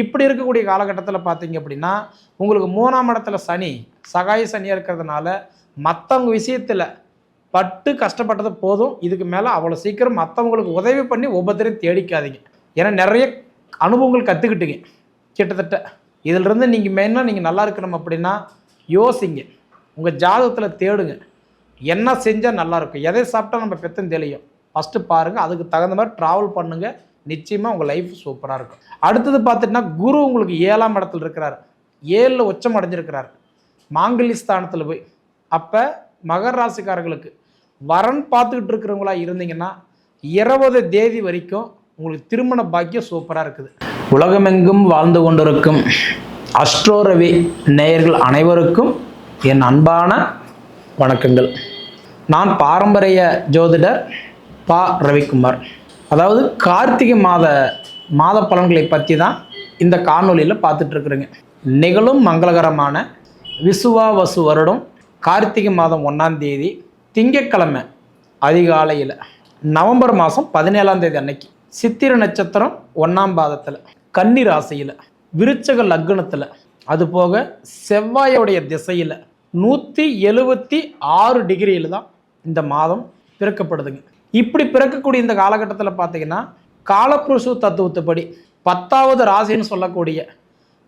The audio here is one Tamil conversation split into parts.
இப்படி இருக்கக்கூடிய காலகட்டத்தில் பார்த்தீங்க அப்படின்னா உங்களுக்கு மூணாம் இடத்துல சனி சகாய சனியாக இருக்கிறதுனால மற்றவங்க விஷயத்தில் பட்டு கஷ்டப்பட்டது போதும். இதுக்கு மேலே அவ்வளோ சீக்கிரம் மற்றவங்களுக்கு உதவி பண்ணி ஒவ்வொருத்தரையும் தேடிக்காதீங்க. ஏன்னா நிறைய அனுபவங்கள் கற்றுக்கிட்டுங்க கிட்டத்தட்ட இதிலிருந்து நீங்கள் மெயினாக நீங்கள் நல்லா இருக்கணும் அப்படின்னா யோசிங்க. உங்கள் ஜாதகத்தில் தேடுங்க. என்ன செஞ்சால் நல்லாயிருக்கும் எதை சாப்பிட்டா நம்ம பெத்தம் தெளியும். ஃபஸ்ட்டு பாருங்கள் அதுக்கு தகுந்த மாதிரி ட்ராவல் பண்ணுங்கள் நிச்சயமாக உங்கள் லைஃப் சூப்பராக இருக்கும். அடுத்தது பார்த்துட்டுனா குரு உங்களுக்கு ஏழாம் இடத்துல இருக்கிறார். ஏழில் உச்சம் அடைஞ்சிருக்கிறார். மாங்கல்லி ஸ்தானத்தில் போய் அப்போ மகர ராசிக்காரர்களுக்கு வரன் பார்த்துக்கிட்டு இருக்கிறவங்களா இருந்தீங்கன்னா இருபது தேதி வரைக்கும் உங்களுக்கு திருமண பாக்கியம் சூப்பராக இருக்குது. உலகமெங்கும் வாழ்ந்து கொண்டிருக்கும் அஸ்ட்ரோரவி நேயர்கள் அனைவருக்கும் என் அன்பான வணக்கங்கள். நான் பாரம்பரிய ஜோதிடர் பா. ரவிக்குமார். அதாவது கார்த்திகை மாத மாத பலன்களை பற்றி தான் இந்த காணொலியில் பார்த்துட்ருக்குறேங்க. நிகழும் மங்களகரமான விசுவாவசு வருடம் கார்த்திகை மாதம் ஒன்றாம் தேதி திங்கட்கிழமை அதிகாலையில். நவம்பர் மாதம் பதினேழாம் தேதி அன்னைக்கு சித்திர நட்சத்திரம் ஒன்றாம் பாதத்தில் கன்னி ராசியில் விருச்சக லக்னத்தில் அதுபோக செவ்வாயோடைய திசையில் நூற்றி எழுபத்தி ஆறு டிகிரியில் தான் இந்த மாதம் பிறக்கப்படுதுங்க. இப்படி பிறக்கக்கூடிய இந்த காலகட்டத்தில் பார்த்தீங்கன்னா காலப்புருஷு தத்துவத்துப்படி பத்தாவது ராசின்னு சொல்லக்கூடிய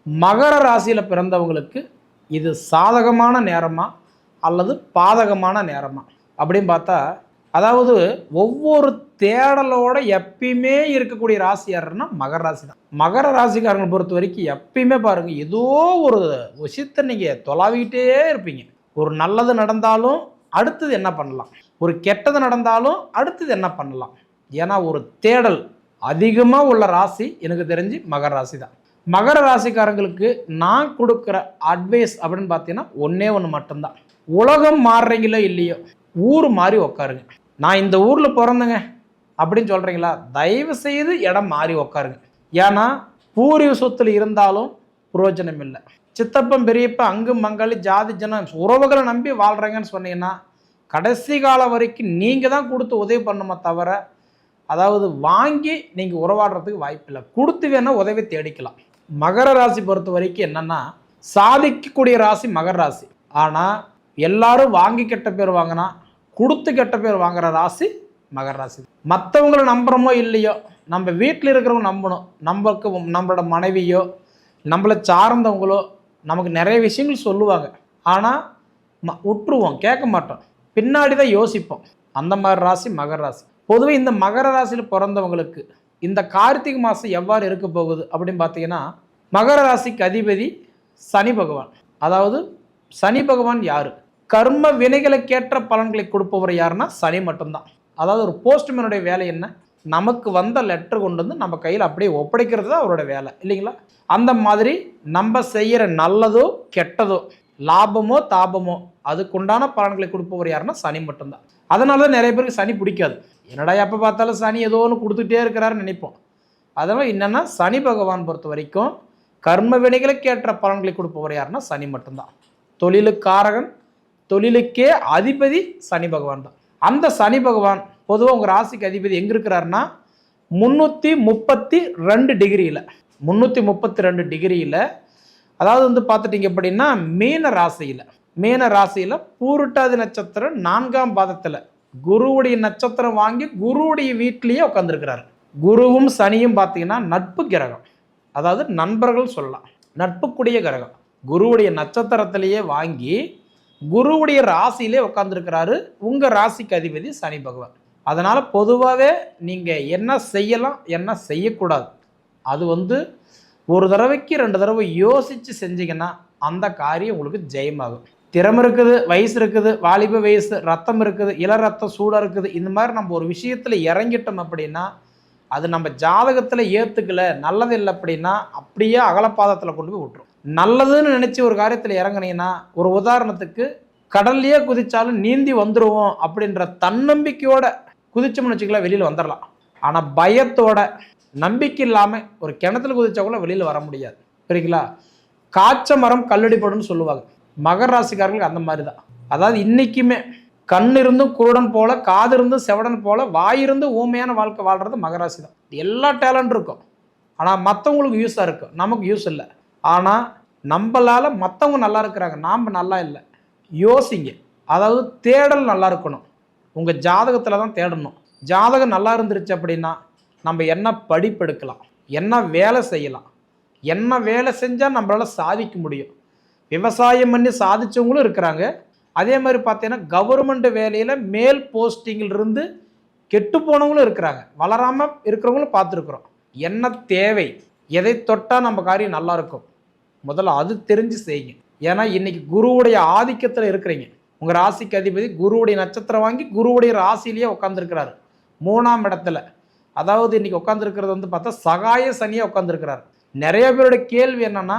மகர ராசியில் பிறந்தவங்களுக்கு இது சாதகமான நேரமா அல்லது பாதகமான நேரமா? அப்படின்னு பார்த்தா அதாவது ஒவ்வொரு தேடலோட எப்பயுமே இருக்கக்கூடிய ராசி யாருன்னா மகர ராசி தான். மகர ராசிக்காரங்களை பொறுத்த வரைக்கும் எப்பயுமே பாருங்கள் ஏதோ ஒரு விஷயத்தை நீங்கள் தொலாவிக்கிட்டே இருப்பீங்க. ஒரு நல்லது நடந்தாலும் அடுத்தது என்ன பண்ணலாம்? ஒரு கெட்டது நடந்தாலும் அடுத்தது என்ன பண்ணலாம்? ஏன்னா ஒரு தேடல் அதிகமாக உள்ள ராசி எனக்கு தெரிஞ்சு மகர ராசி தான். மகர ராசிக்காரங்களுக்கு நான் கொடுக்குற அட்வைஸ் அப்படின்னு பார்த்தீங்கன்னா ஒன்றே ஒன்று மட்டும்தான். உலகம் மாறுறீங்களோ இல்லையோ ஊர் மாறி உக்காருங்க. நான் இந்த ஊரில் பிறந்தேங்க அப்படின்னு சொல்கிறீங்களா தயவு செய்து இடம் மாறி உக்காருங்க. ஏன்னா பூர்வீக சொத்தில் இருந்தாலும் பிரயோஜனம் இல்லை. சித்தப்பன் பெரியப்ப அங்கு மங்காளி ஜாதி ஜனம் உறவுகளை நம்பி வாழ்கிறேங்கன்னு சொன்னீங்கன்னா கடைசி காலம் வரைக்கும் நீங்கள் தான் கொடுத்து உதவி பண்ணுமா தவிர அதாவது வாங்கி நீங்கள் உறவாடுறதுக்கு வாய்ப்பில்லை கொடுத்து வேணால் உதவி தேடிக்கலாம். மகர ராசி பொறுத்த வரைக்கும் என்னென்னா சாதிக்கக்கூடிய ராசி மகர ராசி. ஆனால் எல்லாரும் வாங்கி கெட்ட பேர் வாங்கினா கொடுத்து கெட்ட பேர் வாங்குற ராசி மகர ராசி. மற்றவங்கள நம்புகிறோமோ இல்லையோ நம்ம வீட்டில் இருக்கிறவங்க நம்பணும். நம்மளுக்கு நம்மளோட மனைவியோ நம்மளை சார்ந்தவங்களோ நமக்கு நிறைய விஷயங்கள் சொல்லுவாங்க. ஆனால் ம விட்டுருவோம் கேட்க மாட்டோம். பின்னாடி தான் யோசிப்போம். அந்த மாதிரி ராசி மகர ராசி. பொதுவாக இந்த மகர ராசியில் பிறந்தவங்களுக்கு இந்த கார்த்திகை மாதம் எவ்வாறு இருக்க போகுது அப்படின்னு பார்த்தீங்கன்னா மகர ராசிக்கு அதிபதி சனி பகவான். அதாவது சனி பகவான் யார்? கர்ம வினைகளுக்கேற்ற பலன்களை கொடுப்பவர் யாருன்னா சனி மட்டும்தான். அதாவது ஒரு போஸ்ட்மேனுடைய வேலை என்ன? நமக்கு வந்த லெட்டர் கொண்டு வந்து நம்ம கையில் அப்படியே ஒப்படைக்கிறது தான் அவரோட வேலை. இல்லைங்களா? அந்த மாதிரி நம்ம செய்கிற நல்லதோ கெட்டதோ லாபமோ தாபமோ அதுக்குண்டான பலன்களை கொடுப்பவர் யாருன்னா சனி மட்டும்தான். அதனால தான் நிறைய பேருக்கு சனி பிடிக்காது. என்னடா எப்போ பார்த்தாலும் சனி ஏதோ ஒன்று கொடுத்துட்டே இருக்கிறாருன்னு நினைப்போம். அதனால் என்னென்னா சனி பகவான் பொறுத்த வரைக்கும் கர்ம வினைகளுக்கு ஏற்ற பலன்களை கொடுப்பவர் யாருன்னா சனி மட்டும்தான். தொழிலுக்காரகன் தொழிலுக்கே அதிபதி சனி பகவான் தான். அந்த சனி பகவான் பொதுவாக உங்கள் ராசிக்கு அதிபதி எங்கே இருக்கிறாருன்னா முந்நூற்றி முப்பத்தி ரெண்டு டிகிரியில். முந்நூற்றி முப்பத்தி ரெண்டு டிகிரியில் அதாவது வந்து பார்த்துட்டிங்க அப்படின்னா மீன ராசியில் மீன ராசியில் பூருட்டாதி நட்சத்திரம் நான்காம் பாதத்தில் குருவுடைய நட்சத்திரம் வாங்கி குருவுடைய வீட்டிலேயே உட்காந்துருக்கிறார் குருவும் சனியும் பார்த்தீங்கன்னா நட்பு கிரகம். அதாவது நண்பர்கள் சொல்லலாம். நட்புக்குடிய கிரகம். குருவுடைய நட்சத்திரத்திலேயே வாங்கி குருவுடைய ராசியிலே உட்காந்துருக்கிறாரு உங்கள் ராசிக்கு அதிபதி சனி பகவான். அதனால் பொதுவாகவே நீங்கள் என்ன செய்யலாம் என்ன செய்யக்கூடாது. அது வந்து ஒரு தடவைக்கு ரெண்டு தடவை யோசித்து செஞ்சீங்கன்னா அந்த காரியம் உங்களுக்கு ஜெயமாகும். திறமை இருக்குது வயசு இருக்குது வாலிப வயசு ரத்தம் இருக்குது இள ரத்தம் சூடாக இருக்குது இந்த மாதிரி நம்ம ஒரு விஷயத்தில் இறங்கிட்டோம் அப்படின்னா அது நம்ம ஜாதகத்தில் ஏற்றுக்கல நல்லது இல்லை அப்படின்னா அப்படியே அகலப்பாதத்தில் கொண்டு போய் விட்டுரும். நல்லதுன்னு நினச்சி ஒரு காரியத்தில் இறங்குனீங்கன்னா ஒரு உதாரணத்துக்கு கடல்லையே குதித்தாலும் நீந்தி வந்துடுவோம் அப்படின்ற தன்னம்பிக்கையோட குதிச்சோம்னு வச்சுக்கலாம் வெளியில் வந்துடலாம் ஆனால் பயத்தோட நம்பிக்கை இல்லாமல் ஒரு கிணத்துல குதிச்சா கூட வெளியில் வர முடியாது. சரிங்களா காய்ச்ச மரம் கல்லடிப்படும்னு சொல்லுவாங்க. மகர ராசிக்காரர்களுக்கு அந்த மாதிரி தான் அதாவது இன்னைக்குமே கண் இருந்தும் குருடன் போல காது இருந்தும் செவடன் போல வாய் இருந்தும் ஊமையான வாழ்க்கை வாழ்றது மகராசி தான் எல்லா டேலண்ட் இருக்கும். ஆனால் மற்றவங்களுக்கு யூஸாக இருக்கும். நமக்கு யூஸ் இல்லை. ஆனால் நம்மளால் மற்றவங்க நல்லா இருக்கிறாங்க. நாம் நல்லா இல்லை. யோசிங்க. அதாவது தேடல் நல்லா இருக்கணும். உங்கள் ஜாதகத்தில் தான் தேடணும். ஜாதகம் நல்லா இருந்துருச்சு அப்படின்னா நம்ம என்ன படிப்பெடுக்கலாம்? என்ன வேலை செய்யலாம்? என்ன வேலை செஞ்சால் நம்மளால் சாதிக்க முடியும்? விவசாயம் பண்ணி சாதிச்சவங்களும் இருக்கிறாங்க. அதே மாதிரி பார்த்தீங்கன்னா கவர்மெண்ட் வேலையில் மேல் போஸ்டிங்கில் இருந்து கெட்டு போனவங்களும் இருக்கிறாங்க. வளராமல் இருக்கிறவங்களும் பார்த்துருக்குறோம். என்ன தேவை? எதை தொட்டால் நம்ம காரியம் நல்லாயிருக்கும் முதல்ல அது தெரிஞ்சு செய்யுங்க. ஏன்னா இன்னைக்கு குருவுடைய ஆதிக்கத்தில் இருக்கிறீங்க. உங்கள் ராசிக்கு அதிபதி குருவுடைய நட்சத்திரம் வாங்கி குருவுடைய ராசிலேயே உட்காந்துருக்கிறாரு மூணாம் இடத்துல. அதாவது இன்றைக்கி உட்காந்துருக்கிறது வந்து பார்த்தா சகாய சனியாக உட்காந்துருக்கிறார் நிறைய பேரோட கேள்வி என்னென்னா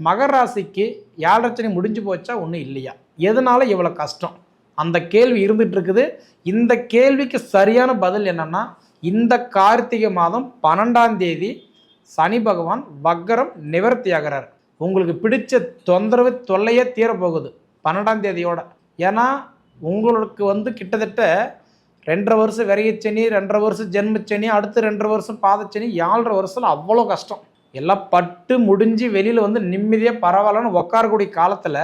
மகர ராசிக்கு ஏழரச்சனை முடிஞ்சு போச்சா ஒன்றும் இல்லையா? எதனால இவ்வளோ கஷ்டம்? அந்த கேள்வி இருந்துகிட்ருக்குது இந்த கேள்விக்கு சரியான பதில் என்னென்னா இந்த கார்த்திகை மாதம் பன்னெண்டாம் தேதி சனி பகவான் வக்கரம் நிவர்த்தி ஆகிறார் உங்களுக்கு பிடிச்ச தொந்தரவு தொல்லையே தீரப்போகுது பன்னெண்டாம் தேதியோட. ஏன்னா உங்களுக்கு வந்து கிட்டத்தட்ட ரெண்டரை வருஷம் விரையச்சனி ரெண்டரை வருஷம் ஜென்மச்சனி அடுத்து ரெண்டரை வருஷம் பாதச்சனி ஏழரை வருஷத்தில் அவ்வளோ கஷ்டம். எல்லாம் பட்டு முடிஞ்சு வெளியில் வந்து நிம்மதியாக பரவாயில்லன்னு உட்காரக்கூடிய காலத்தில்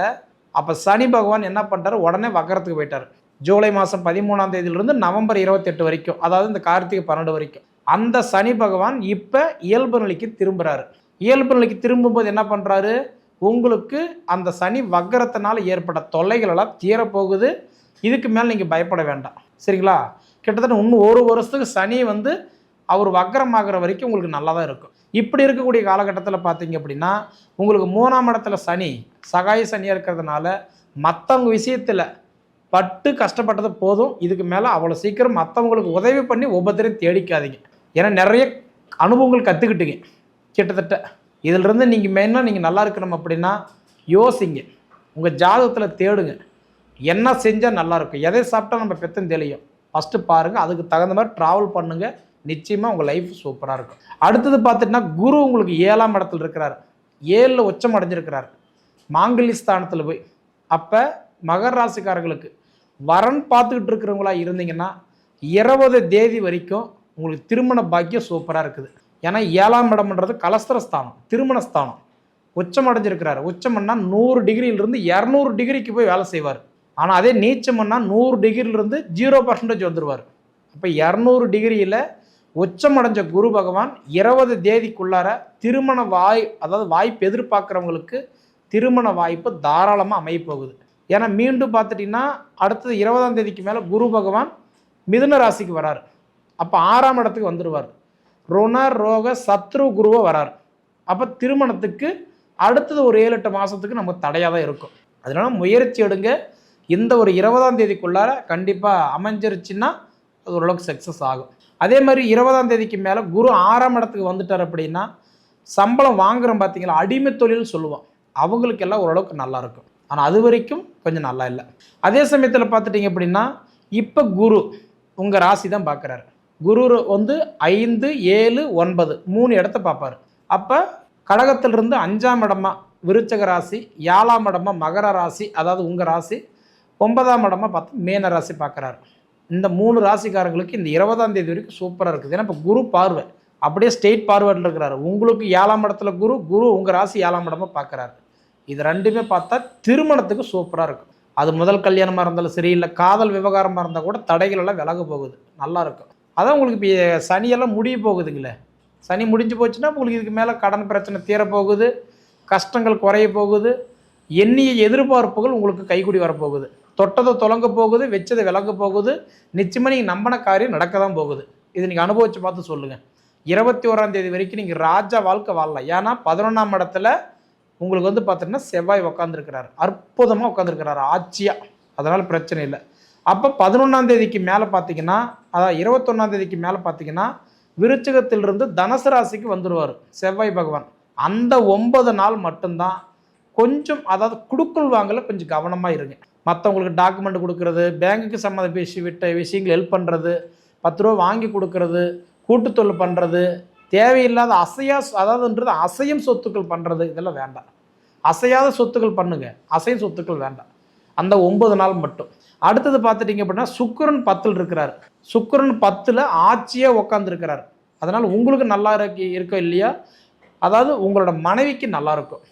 அப்போ சனி பகவான் என்ன பண்ணுறாரு உடனே வக்கரத்துக்கு போயிட்டார். ஜூலை மாதம் பதிமூணாம் தேதியிலிருந்து நவம்பர் இருபத்தெட்டு வரைக்கும் அதாவது இந்த கார்த்திகை பன்னெண்டு வரைக்கும். அந்த சனி பகவான் இப்போ இயல்பு நிலைக்கு திரும்புகிறாரு இயல்பு நிலைக்கு திரும்பும்போது என்ன பண்ணுறாரு உங்களுக்கு அந்த சனி வக்கரத்தினால் ஏற்பட்ட தொல்லைகள் எல்லாம் தீரப்போகுது. இதுக்கு மேலே நீங்கள் பயப்பட வேண்டாம். சரிங்களா? கிட்டத்தட்ட இன்னும் ஒரு வருஷத்துக்கு சனி வந்து அவர் வக்கரமாகிற வரைக்கும் உங்களுக்கு நல்லா தான் இருக்கும். இப்படி இருக்கக்கூடிய காலகட்டத்தில் பார்த்தீங்க அப்படின்னா உங்களுக்கு மூணாம் இடத்துல சனி சகாய சனியாக இருக்கிறதுனால மற்றவங்க விஷயத்தில் பட்டு கஷ்டப்பட்டது போதும். இதுக்கு மேலே அவ்வளோ சீக்கிரம் மற்றவங்களுக்கு உதவி பண்ணி ஒவ்வொருத்தரையும் தேடிக்காதீங்க. ஏன்னா நிறைய அனுபவங்கள் கற்றுக்கிட்டீங்க கிட்டத்தட்ட இதிலிருந்து நீங்கள் மெயினாக நீங்கள் நல்லா இருக்கணும் அப்படின்னா யோசிங்க. உங்கள் ஜாதகத்தில் தேடுங்க. என்ன செஞ்சால் நல்லாயிருக்கும் எதை சாப்பிட்டா நம்ம பெத்தம் தெளியும். ஃபஸ்ட்டு பாருங்கள் அதுக்கு தகுந்த மாதிரி ட்ராவல் பண்ணுங்கள் நிச்சயமாக உங்கள் லைஃப் சூப்பராக இருக்கும். அடுத்தது பார்த்துட்டுனா குரு உங்களுக்கு ஏழாம் இடத்துல இருக்கிறார். ஏழில் உச்சம் அடைஞ்சிருக்கிறார். மாங்கல்ய ஸ்தானத்தில் போய். அப்போ மகர ராசிக்காரர்களுக்கு வரன் பார்த்துக்கிட்டு இருக்கிறவங்களா இருந்தீங்கன்னா இருபது தேதி வரைக்கும் உங்களுக்கு திருமண பாக்கியம் சூப்பராக இருக்குது. ஏன்னா ஏழாம் இடம்ன்றது கலஸ்திரஸ்தானம் திருமணஸ்தானம். உச்சம் அடைஞ்சிருக்கிறார். உச்சம்னா நூறு டிகிரியிலிருந்து இரநூறு டிகிரிக்கு போய் வேலை செய்வார். ஆனால் அதே நீச்சம்னா நூறு டிகிரியிலிருந்து ஜீரோ பர்சன்டேஜ் வந்துடுவார் அப்போ இரநூறு டிகிரியில் உச்சமடைஞ்ச குரு பகவான் இருபது தேதிக்குள்ளார திருமண வாய் அதாவது வாய்ப்பு எதிர்பார்க்குறவங்களுக்கு திருமண வாய்ப்பு தாராளமாக அமையப்போகுது. ஏன்னா மீண்டும் பார்த்துட்டிங்கன்னா அடுத்தது இருபதாம் தேதிக்கு மேலே குரு பகவான் மிதுன ராசிக்கு வராரு. அப்போ ஆறாம் இடத்துக்கு வந்துடுவார் ருண ரோக சத்ரு குருவை வரார். அப்போ திருமணத்துக்கு அடுத்தது ஒரு ஏழு எட்டு மாதத்துக்கு நமக்கு தடையாக தான் இருக்கும். அதனால முயற்சி எடுங்க. இந்த ஒரு இருபதாம் தேதிக்குள்ளார கண்டிப்பாக அமைஞ்சிருச்சுன்னா அது ஓரளவுக்கு சக்ஸஸ் ஆகும். அதே மாதிரி இருபதாம் தேதிக்கு மேலே குரு ஆறாம் இடத்துக்கு வந்துட்டார் அப்படின்னா சம்பளம் வாங்குறோம் பார்த்தீங்களா அடிமை தொழில் சொல்லுவோம். அவங்களுக்கெல்லாம் ஓரளவுக்கு நல்லாயிருக்கும் ஆனால் அது வரைக்கும் கொஞ்சம் நல்லா இல்லை. அதே சமயத்தில் பார்த்துட்டிங்க அப்படின்னா இப்போ குரு உங்கள் ராசி தான் பார்க்குறாரு குரு வந்து ஐந்து ஏழு ஒன்பது மூணு இடத்த பார்ப்பார் அப்போ கடகத்திலிருந்து அஞ்சாம் இடமா விருச்சக ராசி ஏழாம் இடமா மகர ராசி அதாவது உங்கள் ராசி ஒன்பதாம் இடமா பார்த்து மேன ராசி பார்க்குறாரு. இந்த மூணு ராசிக்காரங்களுக்கு இந்த இருபதாம் தேதி வரைக்கும் சூப்பராக இருக்குது. ஏன்னா இப்போ குரு பார்வை. அப்படியே ஸ்டேட் பார்வையில் இருக்கிறாரு. உங்களுக்கு ஏழாம் இடத்துல குரு குரு உங்கள் ராசி ஏழாம் இடமா பார்க்குறாரு. இது ரெண்டுமே பார்த்தா திருமணத்துக்கு சூப்பராக இருக்கும். அது முதல் கல்யாணமாக இருந்தாலும் சரி இல்லை காதல் விவகாரமாக இருந்தால் கூட தடைகள் எல்லாம் விலக போகுது. நல்லா இருக்கும். அதான் உங்களுக்கு இப்போ சனியெல்லாம் முடிய போகுதுங்களே. சனி முடிஞ்சு போச்சுன்னா உங்களுக்கு இதுக்கு மேலே கடன் பிரச்சனை தீரப்போகுது. கஷ்டங்கள் குறைய போகுது. எண்ணிய எதிர்பார்ப்புகள் உங்களுக்கு கைக்குடி வரப்போகுது. தொட்டதை தொலங்க போகுது வச்சதை விளங்க போகுது. நிச்சயமாக நீங்கள் நம்பின காரியம் நடக்க தான் போகுது. இது நீங்கள் அனுபவித்து பார்த்து சொல்லுங்கள் இருபத்தி ஓராம் தேதி வரைக்கும் நீங்கள் ராஜா வாழ்க்கை வாழலாம் ஏன்னா பதினொன்றாம் இடத்துல உங்களுக்கு வந்து பார்த்தீங்கன்னா செவ்வாய் உட்காந்துருக்கிறாரு அற்புதமாக உட்காந்துருக்கிறாரு ஆட்சியாக அதனால் பிரச்சனை இல்லை. அப்போ பதினொன்றாம் தேதிக்கு மேலே பார்த்தீங்கன்னா அதாவது இருபத்தொன்னாம் தேதிக்கு மேலே பார்த்தீங்கன்னா விருச்சகத்திலிருந்து தனுசு ராசிக்கு வந்துடுவார் செவ்வாய் பகவான். அந்த ஒன்பது நாள் மட்டும்தான். கொஞ்சம் அதாவது குடுக்கல் வாங்கல கொஞ்சம் கவனமாக இருங்க. மற்றவங்களுக்கு டாக்குமெண்ட் கொடுக்கறது பேங்குக்கு சம்மந்த பேசி விட்ட விஷயங்கள் ஹெல்ப் பண்ணுறது பத்து ரூபா வாங்கி கொடுக்கறது கூட்டுத்தொழில் பண்ணுறது தேவையில்லாத அசையா அதாவதுன்றது அசையும் சொத்துக்கள் பண்ணுறது இதெல்லாம் வேண்டாம். அசையாத சொத்துக்கள் பண்ணுங்கள் அசையும் சொத்துக்கள் வேண்டாம். அந்த ஒன்பது நாள் மட்டும். அடுத்தது பார்த்துட்டிங்க அப்படின்னா சுக்கரன் பத்தில் இருக்கிறார். சுக்கரன் பத்தில் ஆட்சியாக உக்காந்துருக்கிறார். அதனால் உங்களுக்கு நல்லா இருக்கு இருக்கோ இல்லையா? அதாவது உங்களோட மனைவிக்கு நல்லா இருக்கும்.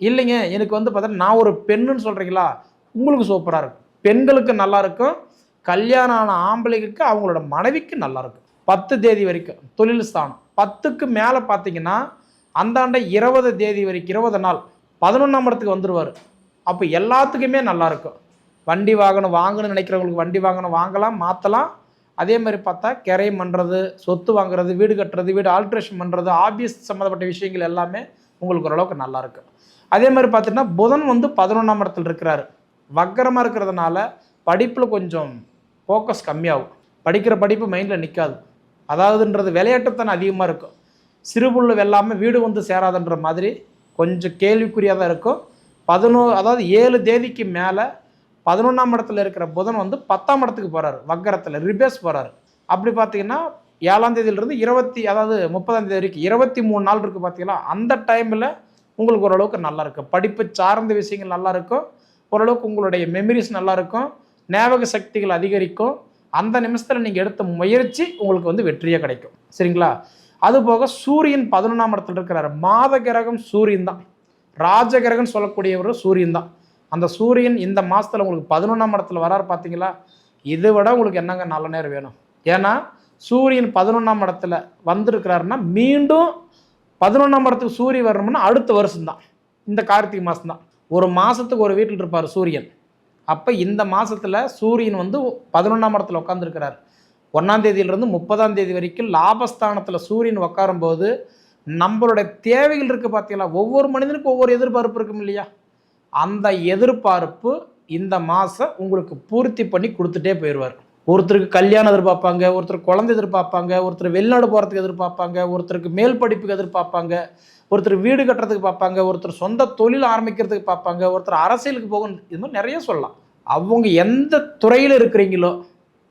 இல்லைங்க எனக்கு வந்து பார்த்தீங்கன்னா நான் ஒரு பெண்ணுன்னு சொல்கிறீங்களா உங்களுக்கு சூப்பராக இருக்கும். பெண்களுக்கு நல்லா இருக்கும். கல்யாணம் ஆன ஆம்பளைகளுக்கு அவங்களோட மனைவிக்கு நல்லா இருக்கும். பத்து தேதி வரைக்கும் தொழில் ஸ்தானம். பத்துக்கு மேலே பார்த்தீங்கன்னா அந்தாண்ட இருபது தேதி வரைக்கும் இருபது நாள் பதினொன்றாம் இடத்துக்கு வந்துடுவார் அப்போ எல்லாத்துக்குமே நல்லா இருக்கும். வண்டி வாகனம் வாங்கணும்னு நினைக்கிறவங்களுக்கு வண்டி வாங்கணும் வாங்கலாம் மாற்றலாம் அதே மாதிரி பார்த்தா கிரையம் பண்ணுறது சொத்து வாங்குறது வீடு கட்டுறது வீடு ஆல்ட்ரேஷன் பண்ணுறது ஆபீஸ் சம்மந்தப்பட்ட விஷயங்கள் எல்லாமே உங்களுக்கு ஓரளவுக்கு நல்லா இருக்கும். அதே மாதிரி பார்த்தீங்கன்னா புதன் வந்து பதினொன்றாம் இடத்துல இருக்கிறாரு. வக்கரமாக இருக்கிறதுனால படிப்பில் கொஞ்சம் ஃபோக்கஸ் கம்மியாகும். படிக்கிற படிப்பு மைண்டில் நிற்காது அதாவதுன்றது விளையாட்டுத்தனம் அதிகமாக இருக்கும். சிறுபுள்ள வெல்லாமல் வீடு வந்து சேராதுன்ற மாதிரி கொஞ்சம் கேள்விக்குறியாக தான் இருக்கும். பதினோ அதாவது ஏழு தேதிக்கு மேலே பதினொன்றாம் இடத்துல இருக்கிற புதன் வந்து பத்தாம் இடத்துக்கு போகிறாரு வக்கரத்தில் ரிபேஸ் போகிறாரு அப்படி பார்த்தீங்கன்னா ஏழாம் தேதியிலிருந்து இருபத்தி அதாவது முப்பதாம் தேதி வரைக்கும் இருபத்தி மூணு நாள் இருக்குது பார்த்தீங்கன்னா அந்த டைமில் உங்களுக்கு ஓரளவுக்கு நல்லா இருக்கும். படிப்பு சார்ந்த விஷயங்கள் நல்லா இருக்கும். ஓரளவுக்கு உங்களுடைய மெமரிஸ் நல்லா இருக்கும் ஞாபக சக்திகள் அதிகரிக்கும். அந்த நிமிஷத்தில் நீங்கள் எடுத்த முயற்சி உங்களுக்கு வந்து வெற்றியாக கிடைக்கும். சரிங்களா? அதுபோக சூரியன் பதினொன்றாம் இடத்துல இருக்கிறாரு. மாத கிரகம் சூரியன் தான். ராஜ சொல்லக்கூடியவர் சூரியன் தான். அந்த சூரியன் இந்த மாதத்தில் உங்களுக்கு பதினொன்றாம் இடத்துல வராரு பார்த்தீங்களா இதை விட உங்களுக்கு என்னங்க நல்ல நேரம் வேணும்? ஏன்னா சூரியன் பதினொன்றாம் இடத்துல வந்திருக்கிறாருன்னா மீண்டும் பதினொன்றாம் இடத்துக்கு சூரியன் வரணும்னா அடுத்த வருஷம்தான். இந்த கார்த்திகை மாதம் தான் ஒரு மாதத்துக்கு ஒரு வீட்டில் இருப்பார் சூரியன். அப்போ இந்த மாதத்தில் சூரியன் வந்து பதினொன்றாம் இடத்துல உட்காந்துருக்கிறார் ஒன்றாம் தேதியிலிருந்து முப்பதாம் தேதி வரைக்கும் லாபஸ்தானத்தில் சூரியன் உட்காரும்போது நம்மளுடைய தேவைகள் இருக்குது பார்த்தீங்களா ஒவ்வொரு மனிதனுக்கும் ஒவ்வொரு எதிர்பார்ப்பு இருக்கும் இல்லையா? அந்த எதிர்பார்ப்பு இந்த மாதம் உங்களுக்கு பூர்த்தி பண்ணி கொடுத்துட்டே போயிடுவார். ஒருத்தருக்கு கல்யாணம் எதிர்பார்ப்பாங்க ஒருத்தர் குழந்தை எதிர்பார்ப்பாங்க ஒருத்தர் வெளிநாடு போகிறதுக்கு எதிர்பார்ப்பாங்க ஒருத்தருக்கு மேல் படிப்புக்கு எதிர்பார்ப்பாங்க ஒருத்தர் வீடு கட்டுறதுக்கு பார்ப்பாங்க ஒருத்தர் சொந்த தொழில் ஆரம்பிக்கிறதுக்கு பார்ப்பாங்க ஒருத்தர் அரசியலுக்கு போகணும் இது மாதிரி நிறைய சொல்லலாம். அவங்க எந்த துறையில் இருக்கிறீங்களோ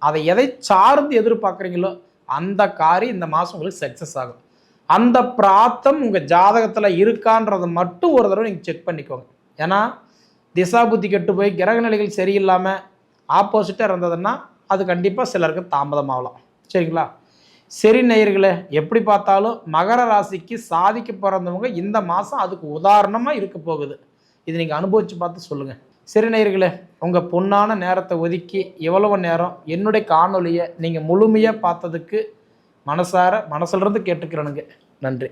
அதை எதை சார்ந்து எதிர்பார்க்குறீங்களோ அந்த காரியம் இந்த மாதம் உங்களுக்கு சக்ஸஸ் ஆகும். அந்த பிராத்தம் உங்கள் ஜாதகத்தில் இருக்கான்றதை மட்டும் ஒரு தடவை நீங்கள் செக் பண்ணிக்கோங்க. ஏன்னா திசா புத்தி கெட்டு போய் கிரக நிலைகள் சரியில்லாமல் ஆப்போசிட்டாக இருந்ததுன்னா அது கண்டிப்பாக சிலருக்கு தாமதமாகலாம். சரிங்களா? சரி நேயர்களே எப்படி பார்த்தாலும் மகர ராசிக்கு சாதிக்க பிறந்தவங்க இந்த மாதம் அதுக்கு உதாரணமாக இருக்க போகுது. இது நீங்கள் அனுபவித்து பார்த்து சொல்லுங்கள் சரி நேயர்களே உங்கள் பொன்னான நேரத்தை ஒதுக்கி எவ்வளவு நேரம் என்னுடைய காணொலியை நீங்கள் முழுமையாக பார்த்ததுக்கு மனசார மனசுலேருந்து கேட்டுக்கிறேனுங்க. நன்றி.